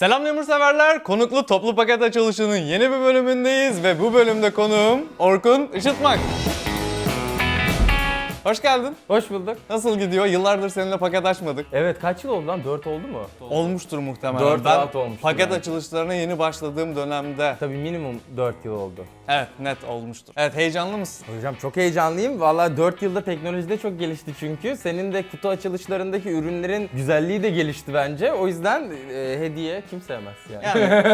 Selam Lemur severler. Konuklu toplu paket açılışının yeni bir bölümündeyiz ve bu bölümde konuğum Orkun Işıtmak. Hoş geldin. Hoş bulduk. Nasıl gidiyor? Yıllardır seninle paket açmadık. Evet kaç yıl oldu lan? 4 oldu mu? Olmuştur muhtemelen. Dört ben rahat olmuştur paket yani. açılışlarına yeni başladığım dönemde. Tabii minimum 4 yıl oldu. Evet net olmuştur. Evet heyecanlı mısın? Hocam çok heyecanlıyım. Valla 4 yılda teknolojide çok gelişti çünkü. Senin de kutu açılışlarındaki ürünlerin güzelliği de gelişti bence. O yüzden e, hediye kim sevmez yani. Yani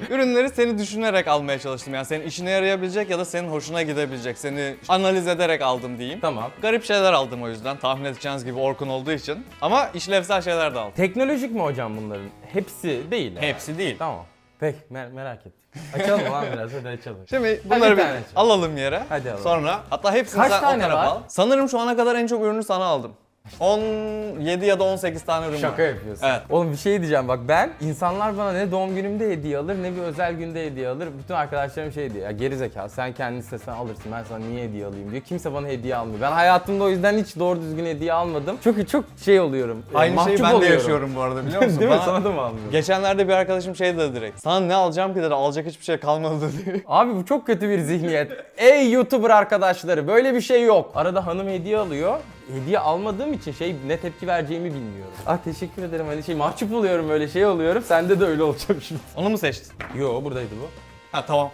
ürünleri seni düşünerek almaya çalıştım. Yani senin işine yarayabilecek ya da senin hoşuna gidebilecek. Seni analiz ederek aldım diyeyim. Tamam. Garip şeyler aldım o yüzden. Tahmin edeceğiniz gibi Orkun olduğu için. Ama işlevsel şeyler de aldım. Teknolojik mi hocam bunların? Hepsi değil. yani. Hepsi değil. Tamam. Peki mer- merak ettim. Açalım lan biraz hadi açalım. Şimdi bunları bir bir tane alalım yere. Hadi alalım. Sonra hatta hepsini Kaç sen tane o tarafa var? al. Sanırım şu ana kadar en çok ürünü sana aldım. 17 ya da 18 tane ürün Şaka var. yapıyorsun. Evet. Oğlum bir şey diyeceğim bak ben insanlar bana ne doğum günümde hediye alır ne bir özel günde hediye alır. Bütün arkadaşlarım şey diyor ya geri zekalı sen kendin istesen alırsın ben sana niye hediye alayım diyor. Kimse bana hediye almıyor. Ben hayatımda o yüzden hiç doğru düzgün hediye almadım. Çok çok şey oluyorum. e, Aynı şeyi mahcup ben de oluyorum. yaşıyorum bu arada biliyor musun? Değil mi? Bana- Sana da mı almıyor? Geçenlerde bir arkadaşım şey dedi direkt. Sana ne alacağım ki dedi. Alacak hiçbir şey kalmadı dedi. Abi bu çok kötü bir zihniyet. Ey YouTuber arkadaşları böyle bir şey yok. Arada hanım hediye alıyor. Hediye almadığım için şey ne tepki vereceğimi bilmiyorum. Ah teşekkür ederim hani şey mahcup oluyorum öyle şey oluyorum. Sende de öyle olacak şimdi. Onu mu seçtin? Yo buradaydı bu. Ha tamam.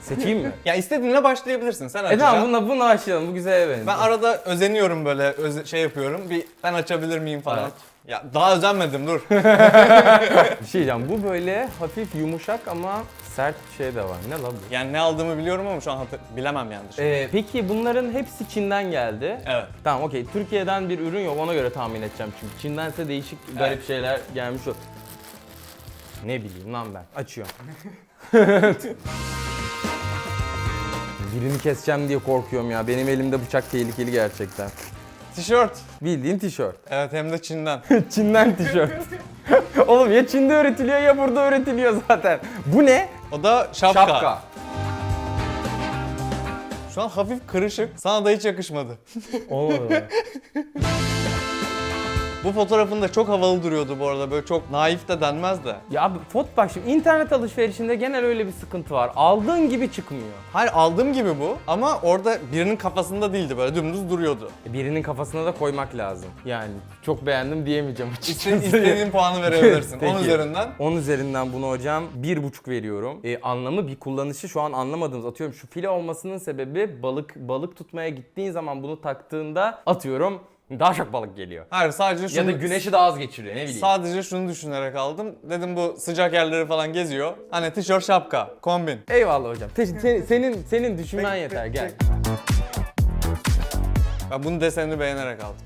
Seçeyim mi? Ya istediğinle başlayabilirsin. Sen e açacaksın. tamam bununla, bununla başlayalım. Bu güzel benim. Ben arada özeniyorum böyle öze- şey yapıyorum. Bir ben açabilir miyim falan. Evet. Ya daha özenmedim dur. bir şey diyeceğim. Bu böyle hafif yumuşak ama sert şey de var. Ne la bu? yani ne aldığımı biliyorum ama şu an hatır- bilemem yani. Ee, peki bunların hepsi Çin'den geldi. Evet. Tamam okey. Türkiye'den bir ürün yok ona göre tahmin edeceğim çünkü. Çin'dense değişik garip Evet. şeyler gelmiş o. Ne bileyim lan ben. Açıyorum. Birini keseceğim diye korkuyorum ya. Benim elimde bıçak tehlikeli gerçekten. Tişört. Bildiğin tişört. Evet hem de Çin'den. Çin'den tişört. Oğlum ya Çin'de üretiliyor ya burada üretiliyor zaten. Bu ne? O da şapka. Şapka. Şu an hafif kırışık. Sana da hiç yakışmadı. Olmadı. Bu fotoğrafında çok havalı duruyordu bu arada. Böyle çok naif de denmez de. ya abi fot bak şimdi internet alışverişinde genel öyle bir sıkıntı var. Aldığın gibi çıkmıyor. Hayır aldığım gibi bu ama orada birinin kafasında değildi böyle dümdüz duruyordu. Birinin kafasına da koymak lazım. Yani çok beğendim diyemeyeceğim İstediğin, açıkçası. istediğin puanı verebilirsin. Peki. 10 üzerinden. 10 üzerinden bunu hocam 1,5 veriyorum. E, anlamı bir kullanışı şu an anlamadığımız atıyorum şu file olmasının sebebi balık balık tutmaya gittiğin zaman bunu taktığında atıyorum daha çok balık geliyor. Hayır sadece şunu, Ya da güneşi daha az geçiriyor ne bileyim. Sadece şunu düşünerek aldım. Dedim bu sıcak yerleri falan geziyor. Hani tişört şapka, kombin. Eyvallah hocam. Te- se- senin senin düşünmen yeter gel. Ben bunun desenini beğenerek aldım.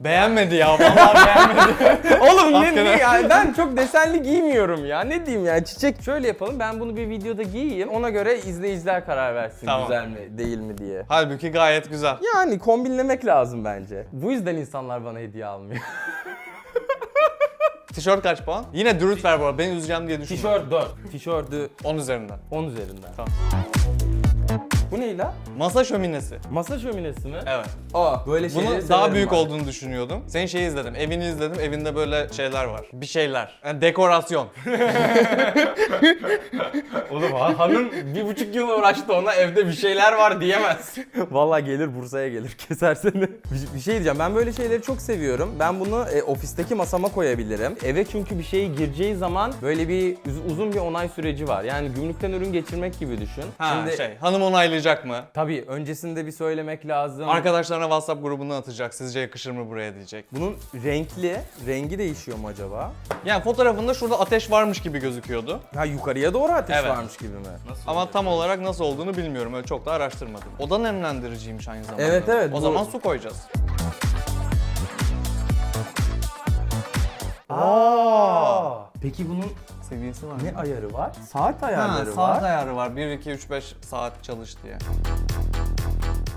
Beğenmedi ya vallahi beğenmedi. Oğlum ne, ne ya ben çok desenli giymiyorum ya. Ne diyeyim ya çiçek şöyle yapalım ben bunu bir videoda giyeyim ona göre izleyiciler karar versin Tamam. güzel mi değil mi diye. Halbuki gayet güzel. Yani kombinlemek lazım bence. Bu yüzden insanlar bana hediye almıyor. Tişört kaç puan? Yine dürüst ver bu arada. Beni üzeceğim diye düşünme. Tişört 4. Tişörtü 10 üzerinden. 10 üzerinden. Tamam. Bu ne la? Masa şöminesi. Masa şöminesi mi? Evet. Aa böyle şeyleri Bunu daha severim büyük ben. olduğunu düşünüyordum. Senin şeyi izledim. Evini izledim. Evinde böyle şeyler var. Bir şeyler. Yani dekorasyon. Oğlum ha- hanım bir buçuk yıl uğraştı ona evde bir şeyler var diyemez. Vallahi gelir Bursa'ya gelir keser seni. Bir, bir şey diyeceğim ben böyle şeyleri çok seviyorum. Ben bunu e, ofisteki masama koyabilirim. Eve çünkü bir şey gireceği zaman böyle bir uz- uzun bir onay süreci var. Yani gümrükten ürün geçirmek gibi düşün. Ha Şimdi şey. Hanım onaylayacak mı? tabii öncesinde bir söylemek lazım. Arkadaşlarına WhatsApp grubuna atacak. Sizce yakışır mı buraya diyecek. Bunun renkli, rengi değişiyor mu acaba? Yani fotoğrafında şurada ateş varmış gibi gözüküyordu. Ha yukarıya doğru ateş Evet. varmış gibi mi? Ama tam olarak nasıl olduğunu bilmiyorum. Öyle çok da araştırmadım. Oda nemlendiriciymiş aynı zamanda. Evet, evet, O bu- zaman su koyacağız. Aa! Peki bunun Seviyesi var. ne ayarı var? Saat Ha, ayarları saat var. ayarı var. 1, 2, 3, 5 saat çalış diye.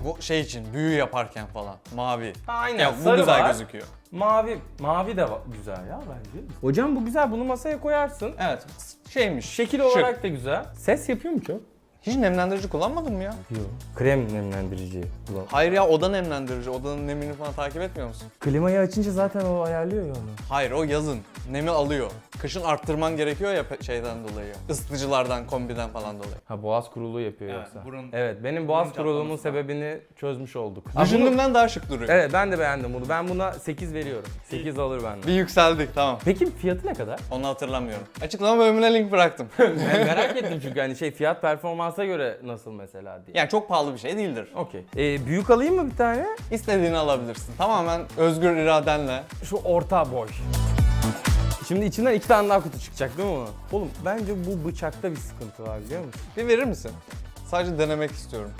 Bu şey için büyü yaparken falan. Mavi. Aynen. Ya bu sarı güzel var. gözüküyor. Mavi, mavi de va- güzel ya bence. Hocam bu güzel. Bunu masaya koyarsın. Evet. Şeymiş. Şekil şık. olarak da güzel. Ses yapıyor mu çok? Hiç nemlendirici kullanmadın mı ya? Yok. Krem nemlendirici. Ulan. Hayır ya oda nemlendirici. Odanın nemini falan takip etmiyor musun? Klimayı açınca zaten o ayarlıyor ya onu. Hayır o yazın. Nemi alıyor. Kışın arttırman gerekiyor ya pe- şeyden dolayı. Isıtıcılardan, kombiden falan dolayı. Ha boğaz kuruluğu yapıyor Evet, yoksa. burun- evet benim boğaz burun kuruluğumun çatlaması sebebini çözmüş olduk. Ha, bunu- Düşündüğümden daha şık duruyor. Evet ben de beğendim bunu. Ben buna 8 veriyorum. 8 alır benden. Bir yükseldik tamam. Peki fiyatı ne kadar? Onu hatırlamıyorum. Açıklama bölümüne link bıraktım. Ben merak ettim çünkü hani şey fiyat performansa göre nasıl mesela diye. yani çok pahalı bir şey değildir. Okey. Ee, büyük alayım mı bir tane? İstediğini alabilirsin. Tamamen özgür iradenle. Şu orta boy. Şimdi içinden iki tane daha kutu çıkacak değil mi bunun? Oğlum bence bu bıçakta bir sıkıntı var biliyor musun? Bir verir misin? Sadece denemek istiyorum.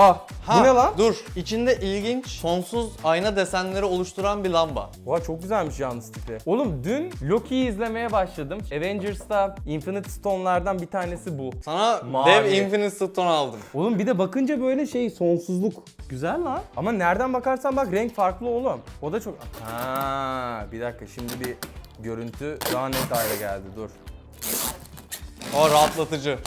Ah bu ne lan? Dur. İçinde ilginç, sonsuz ayna desenleri oluşturan bir lamba. Oha çok güzelmiş yalnız tipi. Oğlum dün Loki'yi izlemeye başladım. Avengers'ta Infinite Stone'lardan bir tanesi bu. Sana Mavi. dev Infinite Stone aldım. Oğlum bir de bakınca böyle şey sonsuzluk. Güzel lan. Ama nereden bakarsan bak renk farklı oğlum. O da çok... Ha, bir dakika şimdi bir görüntü daha net hale geldi dur. O rahatlatıcı.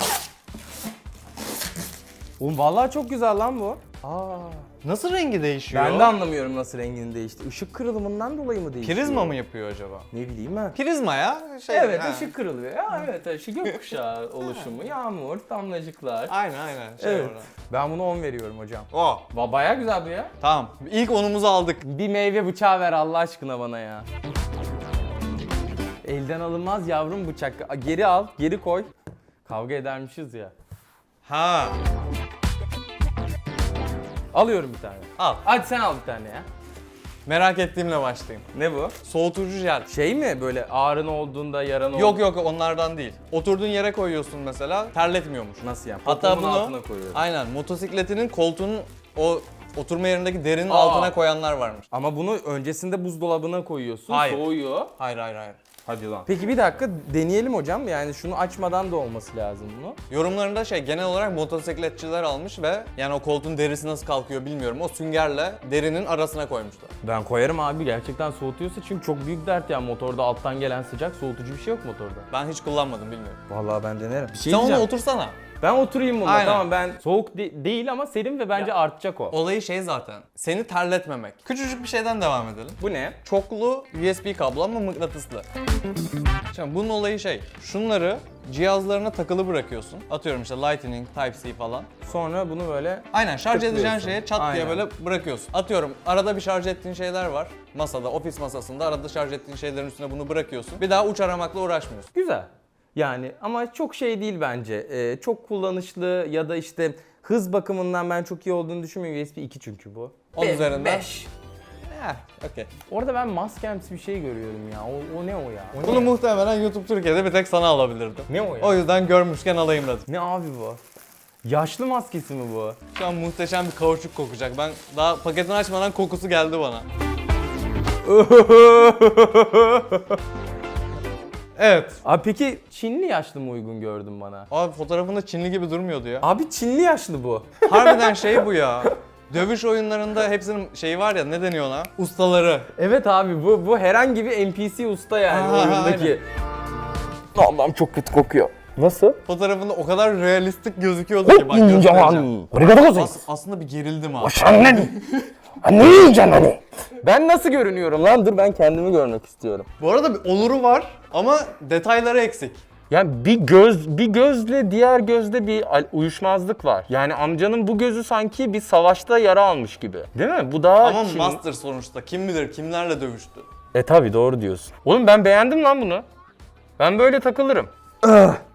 Oğlum vallahi çok güzel lan bu. Aa. Nasıl rengi değişiyor? Ben de anlamıyorum nasıl rengini değişti. Işık kırılımından dolayı mı değişiyor? Prizma mı yapıyor acaba? Ne bileyim ben. Prizma ya. Şey, Evet ha. ışık kırılıyor. Ya evet ışık gökkuşağı oluşumu, yağmur, damlacıklar. Aynen aynen. Şey Evet. orada. Ben bunu 10 veriyorum hocam. O. Va- Bayağı güzel bu ya. Tamam. İlk onumuzu aldık. Bir meyve bıçağı ver Allah aşkına bana ya. Elden alınmaz yavrum bıçak. Geri al, geri koy. Kavga edermişiz ya. Ha. Alıyorum bir tane. Al. Hadi sen al bir tane ya. Merak ettiğimle başlayayım. Ne bu? Soğutucu jel. Şey mi böyle ağrın olduğunda yaran Yok yok onlardan değil. Oturduğun yere koyuyorsun mesela terletmiyormuş. Nasıl yani? Hatta Popomun bunu altına koyuyorum. aynen motosikletinin koltuğunun o oturma yerindeki derinin Aa. altına koyanlar varmış. Ama bunu öncesinde buzdolabına koyuyorsun. Hayır. Soğuyor. Hayır hayır hayır. Hadi lan. Peki bir dakika deneyelim hocam. Yani şunu açmadan da olması lazım bunu. Yorumlarında şey genel olarak motosikletçiler almış ve yani o koltuğun derisi nasıl kalkıyor bilmiyorum. O süngerle derinin arasına koymuşlar. Ben koyarım abi gerçekten soğutuyorsa çünkü çok büyük dert ya motorda alttan gelen sıcak soğutucu bir şey yok motorda. Ben hiç kullanmadım bilmiyorum. Vallahi ben denerim. Bir şey Sen ona diyeceğim. otursana. Ben oturayım bunda Aynen. tamam ben soğuk de- değil ama serin ve bence artacak o. Olayı şey zaten. Seni terletmemek. Küçücük bir şeyden devam edelim. Bu ne? Çoklu USB kablo ama mıknatıslı. Şimdi bunun olayı şey, şunları cihazlarına takılı bırakıyorsun. Atıyorum işte Lightning, Type-C falan. Sonra bunu böyle... Aynen şarj edeceğin şeye çat diye böyle bırakıyorsun. Atıyorum arada bir şarj ettiğin şeyler var. Masada, ofis masasında arada şarj ettiğin şeylerin üstüne bunu bırakıyorsun. Bir daha uç aramakla uğraşmıyorsun. Güzel. Yani ama çok şey değil bence. Ee, çok kullanışlı ya da işte hız bakımından ben çok iyi olduğunu düşünmüyorum. USB 2 çünkü bu. 10 üzerinden. 5. Yeah, okay. Orada ben maskemsi bir şey görüyorum ya. O, o ne o ya? O? Bunu ya? muhtemelen YouTube Türkiye'de bir tek sana alabilirdim. Ne o ya? O yüzden görmüşken alayım dedim. Ne abi bu? Yaşlı maskesi mi bu? Şu an muhteşem bir kauçuk kokacak. Ben daha paketini açmadan kokusu geldi bana. Evet. Abi peki Çinli yaşlı mı uygun gördün bana? Abi fotoğrafında Çinli gibi durmuyordu ya. Abi Çinli yaşlı bu. Harbiden şey bu ya. Dövüş oyunlarında hepsinin şeyi var ya ne deniyor ona? Ustaları. Evet abi bu bu herhangi bir NPC usta yani Aha, oyundaki. Allah'ım çok kötü kokuyor. Nasıl? Fotoğrafında o kadar realistik gözüküyordu ki bak göstereceğim. As- aslında bir gerildim abi. Ne yiyeceksin hani? Ben nasıl görünüyorum lan? Dur ben kendimi görmek istiyorum. Bu arada bir oluru var ama detayları eksik. Yani bir göz bir gözle diğer gözde bir uyuşmazlık var. Yani amcanın bu gözü sanki bir savaşta yara almış gibi. Değil mi? Bu daha Ama Çin- master sonuçta kim bilir kimlerle dövüştü. E tabi doğru diyorsun. Oğlum ben beğendim lan bunu. Ben böyle takılırım.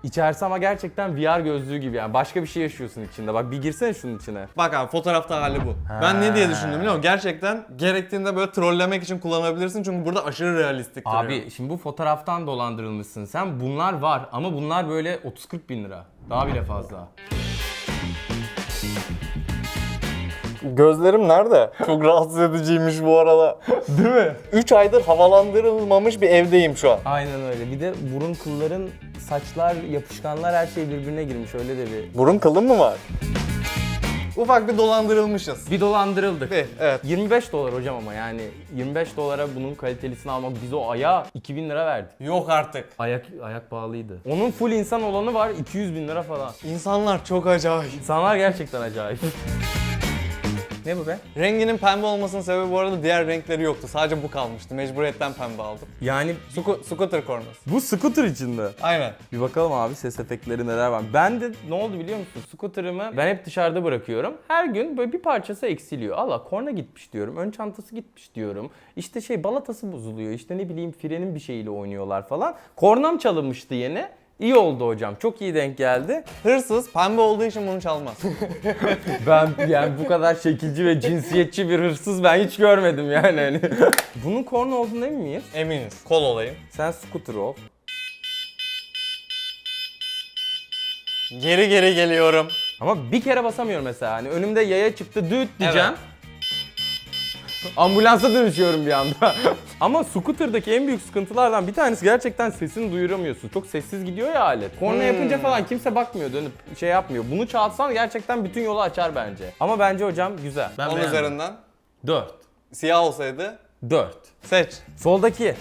İçerisi ama gerçekten VR gözlüğü gibi yani. Başka bir şey yaşıyorsun içinde. Bak bir girsene şunun içine. Bak abi fotoğrafta hali bu. Ben ne diye düşündüm biliyor musun? Gerçekten gerektiğinde böyle trollemek için kullanabilirsin çünkü burada aşırı realistik duruyor. Abi şimdi bu fotoğraftan dolandırılmışsın sen. Bunlar var ama bunlar böyle 30-40 bin lira. Daha bile fazla. Gözlerim nerede? Çok rahatsız ediciymiş bu arada. Değil mi? 3 aydır havalandırılmamış bir evdeyim şu an. Aynen öyle. Bir de burun kılların, saçlar, yapışkanlar her şey birbirine girmiş. Öyle de bir... Burun kılın mı var? Ufak bir dolandırılmışız. Bir dolandırıldık. Bir, evet. 25 dolar hocam ama yani 25 dolara bunun kalitelisini almak biz o aya 2000 lira verdik. Yok artık. Ayak ayak pahalıydı. Onun full insan olanı var 200 bin lira falan. İnsanlar çok acayip. İnsanlar gerçekten acayip. ne bu be? Renginin pembe olmasının sebebi bu arada diğer renkleri yoktu. Sadece bu kalmıştı. Mecburiyetten pembe aldım. Yani Sco- scooter kornası. bu scooter içinde. Aynen. Bir bakalım abi ses efektleri neler var. Ben de ne oldu biliyor musun? Scooter'ımı ben hep dışarıda bırakıyorum. Her gün böyle bir parçası eksiliyor. Allah korna gitmiş diyorum. Ön çantası gitmiş diyorum. İşte şey balatası bozuluyor. İşte ne bileyim frenin bir şeyiyle oynuyorlar falan. Kornam çalınmıştı yine. İyi oldu hocam. Çok iyi denk geldi. Hırsız pembe olduğu için bunu çalmaz. Ben yani bu kadar şekilci ve cinsiyetçi bir hırsız ben hiç görmedim yani. Hani. Bunun korna olduğuna emin miyiz? Eminiz. Kol olayım. Sen scooter ol. Geri geri geliyorum. Ama bir kere basamıyorum mesela. Hani önümde yaya çıktı düt diyeceğim. Ambulansa dönüşüyorum bir anda. Ama scooter'daki en büyük sıkıntılardan bir tanesi gerçekten sesini duyuramıyorsun. Çok sessiz gidiyor ya alet. Korna Hmm. yapınca falan kimse bakmıyor dönüp şey yapmıyor. Bunu çalsan gerçekten bütün yolu açar bence. Ama bence hocam güzel. Ben 10 üzerinden. 4. Siyah olsaydı 4. seç. Soldaki.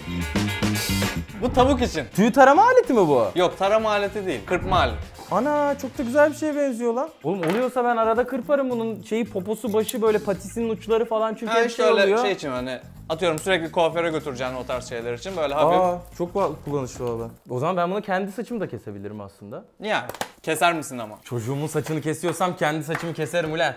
Bu tavuk için. Tüy tarama aleti mi bu? Yok tarama aleti değil. Kırpma aleti. Ana çok da güzel bir şeye benziyor lan. Oğlum oluyorsa ben arada kırparım bunun şeyi poposu başı böyle patisinin uçları falan çünkü Ha hep şey öyle oluyor. şey için hani atıyorum sürekli kuaföre götüreceğin o tarz şeyler için böyle hafif. Aa çok kullanışlı valla. O zaman ben bunu kendi saçımı da kesebilirim aslında. Yani keser misin ama? Çocuğumun saçını kesiyorsam kendi saçımı keserim ulan.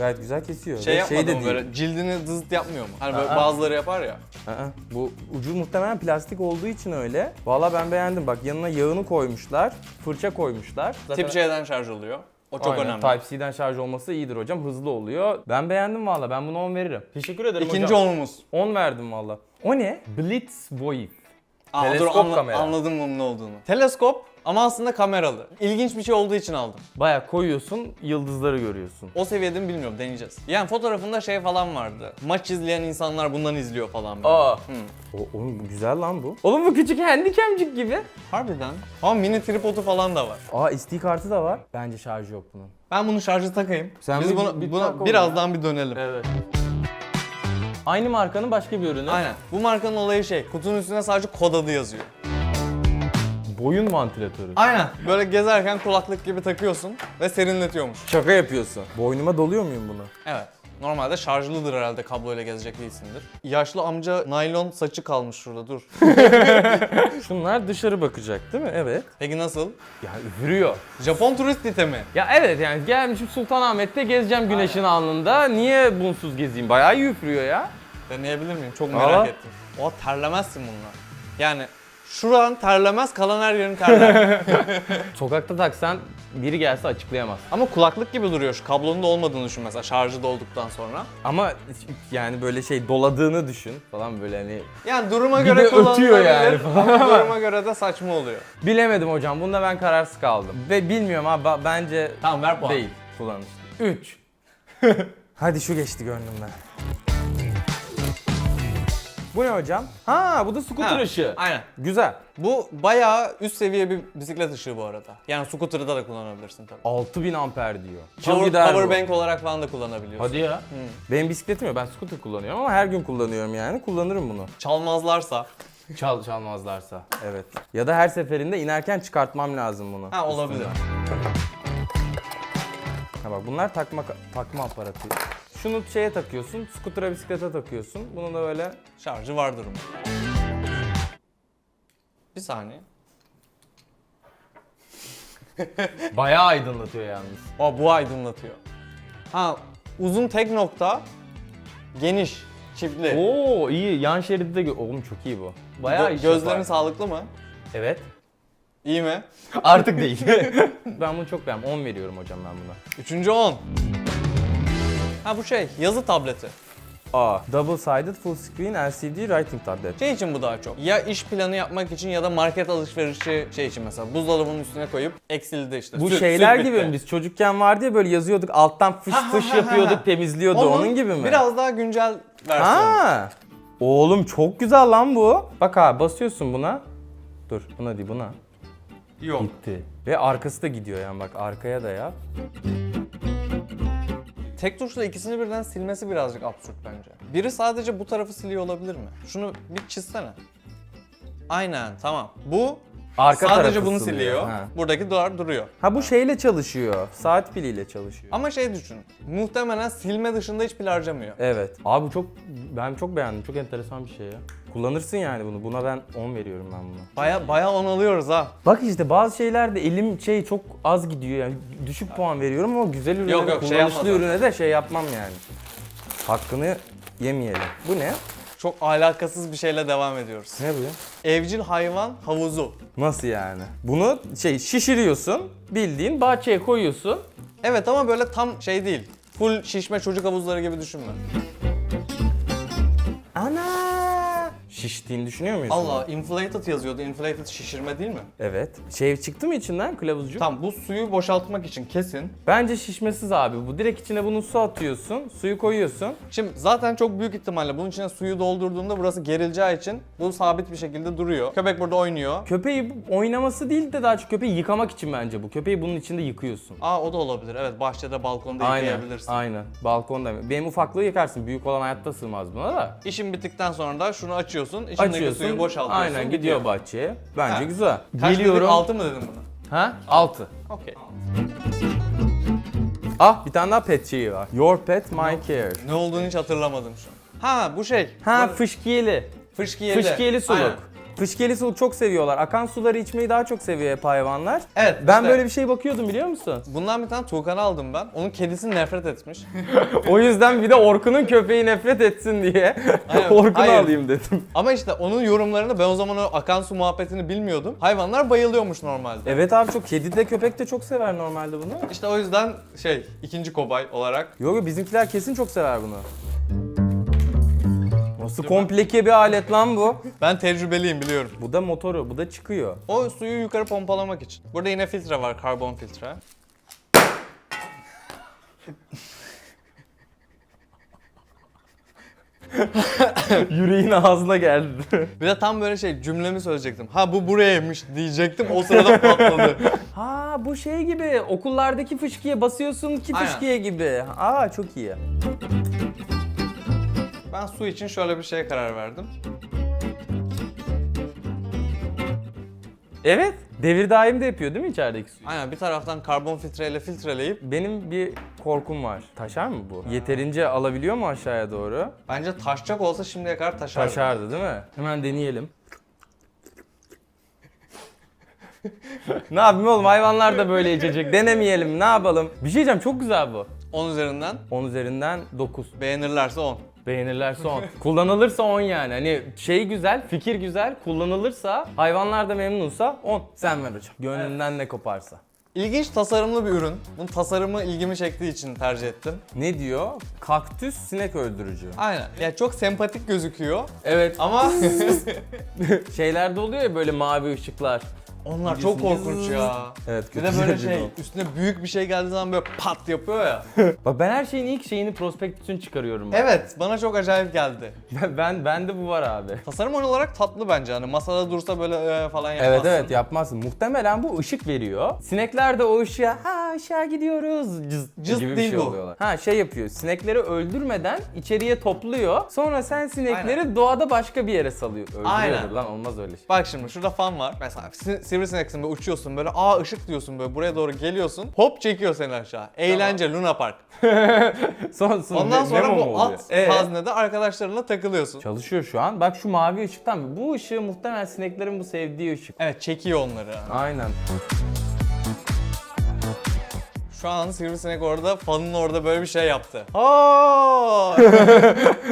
Gayet güzel kesiyor. Şey Ve yapmadı de mı değil. böyle cildini dızıt yapmıyor mu? Hani böyle Aa. bazıları yapar ya. Aa, bu ucu muhtemelen plastik olduğu için öyle. Valla ben beğendim. Bak yanına yağını koymuşlar, fırça koymuşlar. Zaten Tip C'den şarj oluyor. O çok Aynen, önemli. Type-C'den şarj olması iyidir hocam. Hızlı oluyor. Ben beğendim valla. Ben buna 10 veririm. Teşekkür ederim İkinci hocam. onumuz. 10 verdim valla. O ne? Blitzwolf. Aa, dur, Teleskop anla- kamera. Anladım bunun ne olduğunu. Teleskop ama aslında kameralı. İlginç bir şey olduğu için aldım. Baya koyuyorsun, yıldızları görüyorsun. O seviyede mi bilmiyorum deneyeceğiz. Yani fotoğrafında şey falan vardı. Maç izleyen insanlar bundan izliyor falan. böyle. Aa. O, oğlum bu güzel lan bu. Oğlum bu küçük handicamcik gibi. Harbiden. Ama mini tripodu falan da var. Aa SD kartı da var. Bence şarjı yok bunun. Ben bunu şarjı takayım. Sen Biz bir- bunu, bir buna tak oğlum birazdan bir dönelim. Evet. Aynı markanın başka bir ürünü. Aynen. Bu markanın olayı şey, kutunun üstüne sadece kod adı yazıyor. Boyun vantilatörü. Aynen. Böyle gezerken kulaklık gibi takıyorsun ve serinletiyormuş. Şaka yapıyorsun. Boynuma doluyor muyum bunu? Evet. Normalde şarjlıdır herhalde kabloyla gezecek değilsindir. Yaşlı amca naylon saçı kalmış şurada dur. Şunlar dışarı bakacak değil mi? Evet. Peki nasıl? Ya üfürüyor. Japon turist itemi. Ya evet yani gelmişim Sultanahmet'te gezeceğim güneşin alnında. Niye bunsuz gezeyim? Bayağı iyi üfürüyor ya. Deneyebilir miyim? Çok merak Aa. ettim. O terlemezsin bununla. Yani şuran terlemez kalan her yerin terler. Sokakta taksan biri gelse açıklayamaz. Ama kulaklık gibi duruyor. Şu kablonun da olmadığını düşün mesela şarjı dolduktan sonra. Ama yani böyle şey doladığını düşün falan böyle hani. Yani duruma Bir göre de ötüyor kullanılabilir yani ama duruma göre de saçma oluyor. Bilemedim hocam. Bunda ben kararsız kaldım. Ve bilmiyorum abi ba- bence Tamam ver puan. değil kullanışlı. 3. Hadi şu geçti gönlümden. Bu ne hocam? Ha bu da scooter Ha, ışığı. Aynen. Güzel. Bu bayağı üst seviye bir bisiklet ışığı bu arada. Yani scooter'da da kullanabilirsin tabii. 6000 amper diyor. Power, gider power bank olarak falan da kullanabiliyorsun. Hadi ya. Benim bisikletim yok. Ben scooter kullanıyorum ama her gün kullanıyorum yani. Kullanırım bunu. Çalmazlarsa. Çal çalmazlarsa. Evet. Ya da her seferinde inerken çıkartmam lazım bunu. Ha olabilir. Ha bak bunlar takma takma aparatı. Şunu şeye takıyorsun, skutura bisiklete takıyorsun. Bunu da böyle Şarjı vardır mı? Bir saniye. bayağı aydınlatıyor yalnız. Aa bu aydınlatıyor. Ha uzun tek nokta, geniş, çiftli. Oo iyi. Yan şeridi de gö- oğlum çok iyi bu. Bayağı Gö- iş gözlerin yapar. sağlıklı mı? Evet. İyi mi? Artık değil. ben bunu çok beğendim. 10 veriyorum hocam ben buna. Üçüncü 10. Ha bu şey, yazı tableti. A. Double sided full screen LCD writing tablet. Şey için bu daha çok. Ya iş planı yapmak için ya da market alışverişi şey için mesela buzdolabının üstüne koyup eksildi işte. Bu Süt- şeyler süt gibi bitti. mi? Biz çocukken vardı ya böyle yazıyorduk alttan fış Ha, fış ha, ha, yapıyorduk ha. temizliyordu onun, gibi mi? Biraz daha güncel versiyonu. Ha. Oğlum çok güzel lan bu. Bak abi basıyorsun buna. Dur buna değil buna. Yok. Gitti. Ve arkası da gidiyor yani bak arkaya da yap. Tek tuşla ikisini birden silmesi birazcık absürt bence. Biri sadece bu tarafı siliyor olabilir mi? Şunu bir çizsene. Aynen tamam. Bu Arka sadece tarafı bunu siliyor, siliyor. ha. Buradaki duvar duruyor. Ha bu şeyle çalışıyor. Saat piliyle çalışıyor. Ama şey düşün. Muhtemelen silme dışında hiç pil harcamıyor. Evet. Abi bu çok ben çok beğendim. Çok enteresan bir şey ya. Kullanırsın yani bunu. Buna ben 10 veriyorum ben buna. Baya baya on alıyoruz ha. Bak işte bazı şeylerde elim şey çok az gidiyor yani düşük puan veriyorum ama güzel ürüne Yok, yok, şey kullanışlı yapma sen. ürüne de şey yapmam yani. Hakkını yemeyelim. Bu ne? Çok alakasız bir şeyle devam ediyoruz. Ne bu ya? Evcil hayvan havuzu. Nasıl yani? Bunu şey şişiriyorsun, bildiğin bahçeye koyuyorsun. Evet ama böyle tam şey değil. Full şişme çocuk havuzları gibi düşünme. Şiştiğini düşünüyor muyuz? Allah inflated yazıyordu. Inflated şişirme değil mi? Evet. Şey çıktı mı içinden kılavuzcuk? Tamam bu suyu boşaltmak için kesin. Bence şişmesiz abi bu. Direkt içine bunu su atıyorsun, suyu koyuyorsun. Şimdi zaten çok büyük ihtimalle bunun içine suyu doldurduğumda burası gerileceği için bu sabit bir şekilde duruyor. Köpek burada oynuyor. Köpeği oynaması değil de daha çok köpeği yıkamak için bence bu. Köpeği bunun içinde yıkıyorsun. Aa o da olabilir. Evet bahçede balkonda Aynen, yıkayabilirsin. aynen. Balkonda. Benim ufaklığı yıkarsın. Büyük olan hayatta sığmaz buna da. İşin bittikten sonra da şunu açıyorsun. İçindeki Açıyorsun. suyu boşaltıyorsun. Aynen gidiyor bahçeye. Bence Ha. güzel. Kaç Geliyorum. dedik? Altı mı dedim bunu? Ha? 6. Okey. Ah bir tane daha pet şeyi var. Your pet my care. Ne olduğunu hiç hatırlamadım şu an. Ha bu şey. Ha Bu fışkiyeli. fışkiyeli. Fışkiyeli suluk. Aynen. Fışkiyeli suluk çok seviyorlar. Akan suları içmeyi daha çok seviyor hep hayvanlar. Evet. Ben işte böyle bir şey bakıyordum biliyor musun? Bundan bir tane Tuğkan'ı aldım ben. Onun kedisi nefret etmiş. o yüzden bir de Orkun'un köpeği nefret etsin diye. Orkun'u alayım dedim. Ama işte onun yorumlarını ben o zaman o akan su muhabbetini bilmiyordum. Hayvanlar bayılıyormuş normalde. Evet abi çok kedi de köpek de çok sever normalde bunu. İşte o yüzden şey ikinci kobay olarak Yok yok bizimkiler kesin çok sever bunu. Nasıl komplike bir alet lan bu? ben tecrübeliyim biliyorum. Bu da motoru, bu da çıkıyor. O suyu yukarı pompalamak için. Burada yine filtre var, karbon filtre. Yüreğin ağzına geldi. Bir de tam böyle şey cümlemi söyleyecektim. Ha bu burayaymış diyecektim o sırada patladı. ha bu şey gibi okullardaki fışkiye basıyorsun ki Aynen. fışkiye gibi. Aa çok iyi. Ben su için şöyle bir şeye karar verdim. Evet. Devir daim de yapıyor değil mi içerideki suyu? Aynen bir taraftan karbon filtreyle filtreleyip Benim bir korkum var. Taşar mı bu? Yeterince alabiliyor mu aşağıya doğru? bence taşacak olsa şimdiye kadar taşardı. Taşardı değil mi? Hemen deneyelim. ne yapayım oğlum hayvanlar da böyle içecek. Denemeyelim ne yapalım? Bir şey diyeceğim çok güzel bu. 10 üzerinden 10 üzerinden 9. beğenirlerse 10. Beğenirlerse 10. Kullanılırsa 10 yani. Hani şey güzel, fikir güzel. Kullanılırsa, hayvanlar da memnunsa 10. Sen ver hocam. Gönlünden ne koparsa. İlginç tasarımlı bir ürün. Bunun tasarımı ilgimi çektiği için tercih ettim. Ne diyor? Kaktüs sinek öldürücü. Aynen. Ya çok sempatik gözüküyor Evet. ama Şeylerde oluyor ya böyle mavi ışıklar. Onlar çok korkunç ya. Evet Bir kötü de böyle bir şey o. üstüne büyük bir şey geldiği zaman böyle pat yapıyor ya. Bak ben her şeyin ilk şeyini prospektüsünü çıkarıyorum. evet bana çok acayip geldi. Ben, ben bende bu var abi. Tasarım olarak tatlı bence hani masada dursa böyle "Ee" falan yapmazsın. Evet evet yapmazsın. Muhtemelen bu ışık veriyor. Sinekler de o ışığa ha aşağı gidiyoruz cız, Cız gibi bir değil şey bu. oluyorlar. Ha şey yapıyor. Sinekleri öldürmeden içeriye topluyor. Sonra sen sinekleri Aynen. doğada başka bir yere salıyor. Öldürüyordur Aynen. lan olmaz öyle şey. Bak şimdi şurada fan var. Mesela si- sivrisineksin böyle uçuyorsun böyle aa ışık diyorsun böyle buraya doğru geliyorsun. Hop çekiyor seni aşağı. Eğlence Luna Park. Son, son Ondan me- sonra memo mu bu oluyor? at Ee? haznede arkadaşlarınla takılıyorsun. Çalışıyor şu an. Bak şu mavi ışıktan. Bu ışığı muhtemelen sineklerin bu sevdiği ışık. Evet çekiyor onları. Aynen. Şu an sivrisinek orada fanın orada böyle bir şey yaptı. Aa!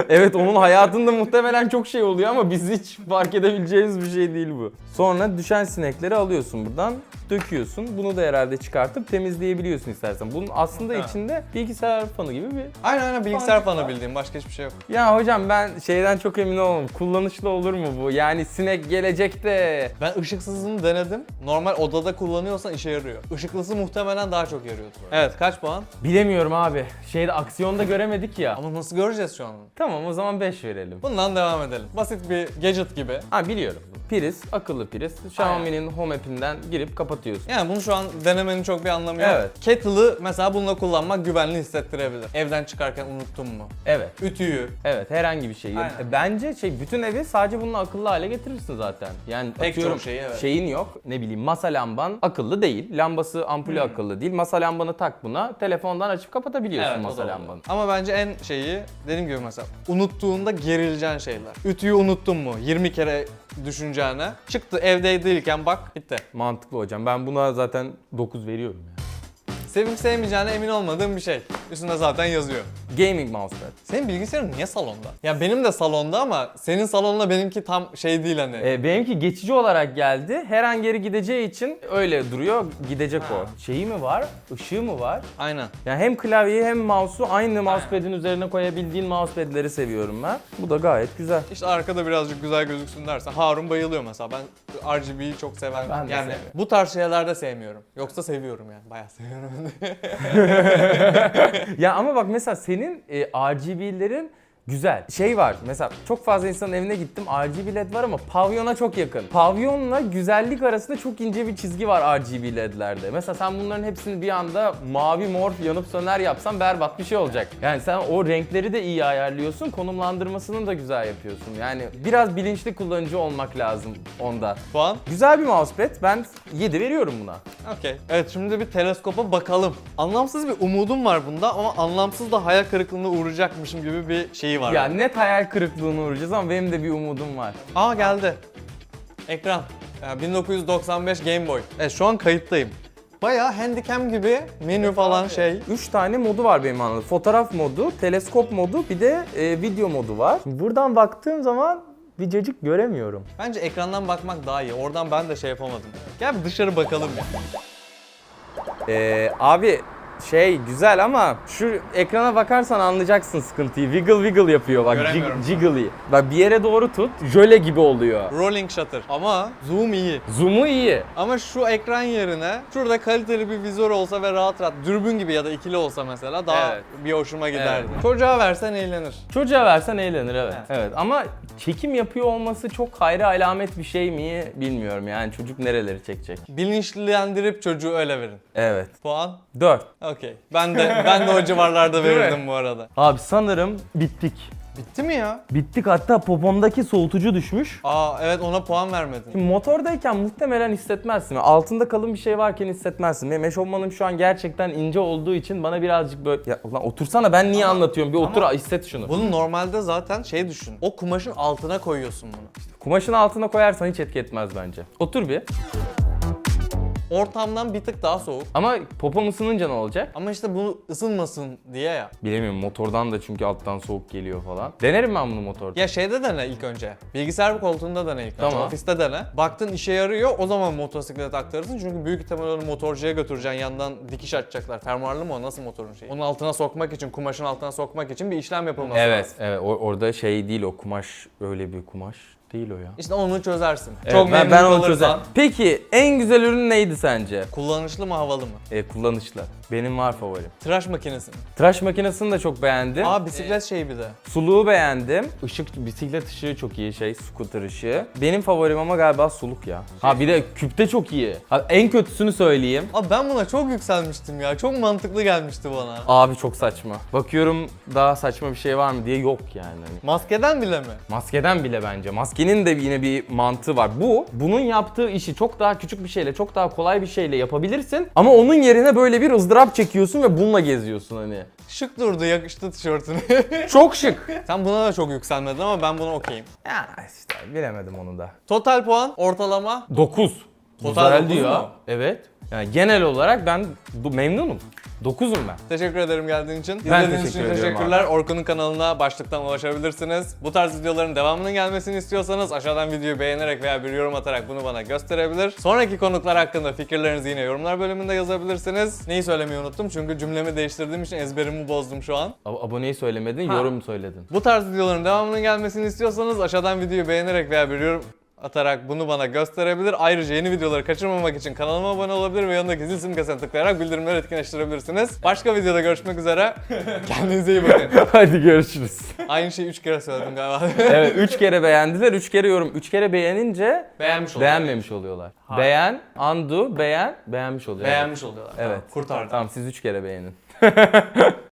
Evet onun hayatında muhtemelen çok şey oluyor ama biz hiç fark edebileceğimiz bir şey değil bu. Sonra düşen sinekleri alıyorsun buradan, döküyorsun. Bunu da herhalde çıkartıp temizleyebiliyorsun istersen. Bunun aslında Evet. içinde bilgisayar fanı gibi bir... aynen aynen bilgisayar fanı bildiğim başka hiçbir şey yok. Ya hocam ben şeyden çok emin olamadım. Kullanışlı olur mu bu? Yani sinek gelecekte. Ben ışıksızını denedim. Normal odada kullanıyorsan işe yarıyor. Işıklısı muhtemelen daha çok yarıyordur. Evet kaç puan? Bilemiyorum abi. Şeyde aksiyonda göremedik ya. Ama nasıl göreceğiz şu an? Tamam o zaman 5 verelim. Bundan devam edelim. Basit bir gadget gibi. Ha biliyorum. Priz, akıllı priz. Xiaomi'nin home app'inden girip kapatıyorsun. Yani bunu şu an denemenin çok bir anlamı yok. Evet. Kettle'ı mesela bununla kullanmak güvenli hissettirebilir. Evden çıkarken unuttun mu? Evet. Ütüyü. Evet herhangi bir şeyi. Aynen. E, Bence şey bütün evi sadece bununla akıllı hale getirirsin zaten. Yani Pek atıyorum, çok şeyi, evet. şeyin yok. Ne bileyim masa lamban akıllı değil. Lambası ampulü Hmm. akıllı değil. Masa lambanı tak buna. Telefondan açıp kapatabiliyorsun Evet, o masa da lambanı. Ama bence en şeyi dediğim gibi mesela unuttuğunda gerileceğin şeyler. Ütüyü unuttun mu? 20 kere düşüneceğine. Çıktı evde değilken bak bitti. Mantıklı hocam. Ben buna zaten 9 veriyorum ya. Sevip sevmeyeceğine emin olmadığım bir şey. Üstünde zaten yazıyor. Gaming mousepad. Senin bilgisayarın niye salonda? Ya benim de salonda ama senin salonla benimki tam şey değil hani. E, benimki geçici olarak geldi. Her an geri gideceği için öyle duruyor. Gidecek o. Şeyi mi var? Işığı mı var? Aynen. Yani hem klavyeyi hem mouse'u aynı mousepad'in üzerine koyabildiğin mousepad'leri seviyorum ben. Bu da gayet güzel. İşte arkada birazcık güzel gözüksün dersen Harun bayılıyor mesela. Ben RGB'yi çok seven. Ben de yani seviyorum. bu tarz şeylerde sevmiyorum. Yoksa seviyorum yani. Bayağı seviyorum. ya ama bak mesela senin e, RGB'lerin güzel. Şey var mesela çok fazla insanın evine gittim RGB led var ama pavyona çok yakın. Pavyonla güzellik arasında çok ince bir çizgi var RGB ledlerde. Mesela sen bunların hepsini bir anda mavi mor yanıp söner yapsan berbat bir şey olacak. Yani sen o renkleri de iyi ayarlıyorsun, konumlandırmasını da güzel yapıyorsun. Yani biraz bilinçli kullanıcı olmak lazım onda. Puan? Güzel bir mousepad. Ben 7 veriyorum buna. Okey. Evet şimdi bir teleskopa bakalım. Anlamsız bir umudum var bunda ama anlamsız da hayal kırıklığına uğrayacakmışım gibi bir şeyi var. Ya net hayal kırıklığına uğrayacağız ama benim de bir umudum var. Aa geldi. Ekran. Ya, 1995 Game Boy. Evet şu an kayıttayım. Bayağı handicam gibi menü falan şey. 3 tane modu var benim anladığım. Fotoğraf modu, teleskop modu, bir de e, video modu var. Buradan baktığım zaman bir cacık göremiyorum. Bence ekrandan bakmak daha iyi. Oradan ben de şey yapamadım. Gel bir dışarı bakalım ya. Ee, abi şey güzel ama şu ekrana bakarsan anlayacaksın sıkıntıyı. Wiggle wiggle yapıyor bak Göremiyorum. jig- jiggly. Bak bir yere doğru tut, jöle gibi oluyor. Rolling shutter. Ama zoom iyi. Zoom'u iyi. Ama şu ekran yerine şurada kaliteli bir vizör olsa ve rahat rahat dürbün gibi ya da ikili olsa mesela daha Evet. bir hoşuma giderdi. Çocuğa versen eğlenir. Çocuğa versen eğlenir evet. Evet. Evet ama çekim yapıyor olması çok hayra alamet bir şey mi bilmiyorum yani çocuk nereleri çekecek. Bilinçlendirip çocuğu öyle verin. Evet. Puan? 4. Okey. Ben de ben de o civarlarda verirdim bu arada. Abi sanırım bittik. Bitti mi ya? Bittik hatta popomdaki soğutucu düşmüş. Aa evet ona puan vermedin. Şimdi motordayken muhtemelen hissetmezsin. Altında kalın bir şey varken hissetmezsin. Benim eşofmanım şu an gerçekten ince olduğu için bana birazcık böyle... Ya ulan otursana ben niye anlatıyorum? Bir otur hisset şunu. Bunu normalde zaten şey düşün. O kumaşın altına koyuyorsun bunu. Kumaşın altına koyarsan hiç etki etmez bence. Otur bir. Ortamdan bir tık daha soğuk. Ama popom ısınınca ne olacak? Ama işte bu ısınmasın diye ya. Bilemiyorum motordan da çünkü alttan soğuk geliyor falan. Denerim ben bunu motorda. Ya şeyde dene ilk önce. Bilgisayar koltuğunda dene ilk önce. Tamam. Ofiste dene. Baktın işe yarıyor o zaman motosiklet aktarırsın. Çünkü büyük ihtimalle onu motorcuya götüreceksin. Yandan dikiş açacaklar. Fermuarlı mı o? Nasıl motorun şeyi? Onun altına sokmak için, kumaşın altına sokmak için bir işlem yapılması Evet, lazım. evet. O- orada şey değil o kumaş öyle bir kumaş değil o ya. İşte onu çözersin. Evet, Çok ben, memnun ben onu kalırsan. çözerim. Peki en güzel ürün neydi sence? Kullanışlı mı havalı mı? E, kullanışlı. Benim var favorim. Tıraş makinesi mi? Tıraş makinesini de çok beğendim. Aa bisiklet şeyi bir de. Suluğu beğendim. Işık, bisiklet ışığı çok iyi şey, scooter ışığı. Benim favorim ama galiba suluk ya. Ha bir de küpte çok iyi. Ha, en kötüsünü söyleyeyim. Abi ben buna çok yükselmiştim ya. Çok mantıklı gelmişti bana. Abi çok saçma. Bakıyorum daha saçma bir şey var mı diye yok yani. Hani Maskeden bile mi? Maskeden bile bence. Maskenin de yine bir mantığı var. Bu, bunun yaptığı işi çok daha küçük bir şeyle, çok daha kolay bir şeyle yapabilirsin. Ama onun yerine böyle bir ızdırap çekiyorsun ve bununla geziyorsun hani. Şık durdu yakıştı tişörtüne. Çok şık. Sen buna da çok yükselmedin ama ben buna okeyim. ya işte bilemedim onu da. Total puan ortalama 9. Total Güzel dokuz diyor. mu? Evet. Yani genel olarak ben bu- memnunum. 9'um ben. Teşekkür ederim geldiğin için. Ben İzlediğiniz teşekkür için ediyorum teşekkürler. Orkun'un kanalına başlıktan ulaşabilirsiniz. Bu tarz videoların devamının gelmesini istiyorsanız aşağıdan videoyu beğenerek veya bir yorum atarak bunu bana gösterebilir. Sonraki konuklar hakkında fikirlerinizi yine yorumlar bölümünde yazabilirsiniz. Neyi söylemeyi unuttum çünkü cümlemi değiştirdiğim için ezberimi bozdum şu an. Ab- aboneyi söylemedin, yorum söyledin. Bu tarz videoların devamının gelmesini istiyorsanız aşağıdan videoyu beğenerek veya bir yorum... atarak bunu bana gösterebilir. Ayrıca yeni videoları kaçırmamak için kanalıma abone olabilir ve yanındaki zil simgesine tıklayarak bildirimleri etkinleştirebilirsiniz. Başka videoda görüşmek üzere. Kendinize iyi bakın. Hadi görüşürüz. Aynı şeyi 3 kere söyledim galiba. evet 3 kere beğendiler, 3 kere yorum. 3 kere beğenince Beğenmiş oluyorlar. beğenmemiş oluyorlar. Beğen, undo, beğen, beğenmiş oluyor. Beğenmiş oluyorlar. Evet. Kurtardım. Tamam siz 3 kere beğenin.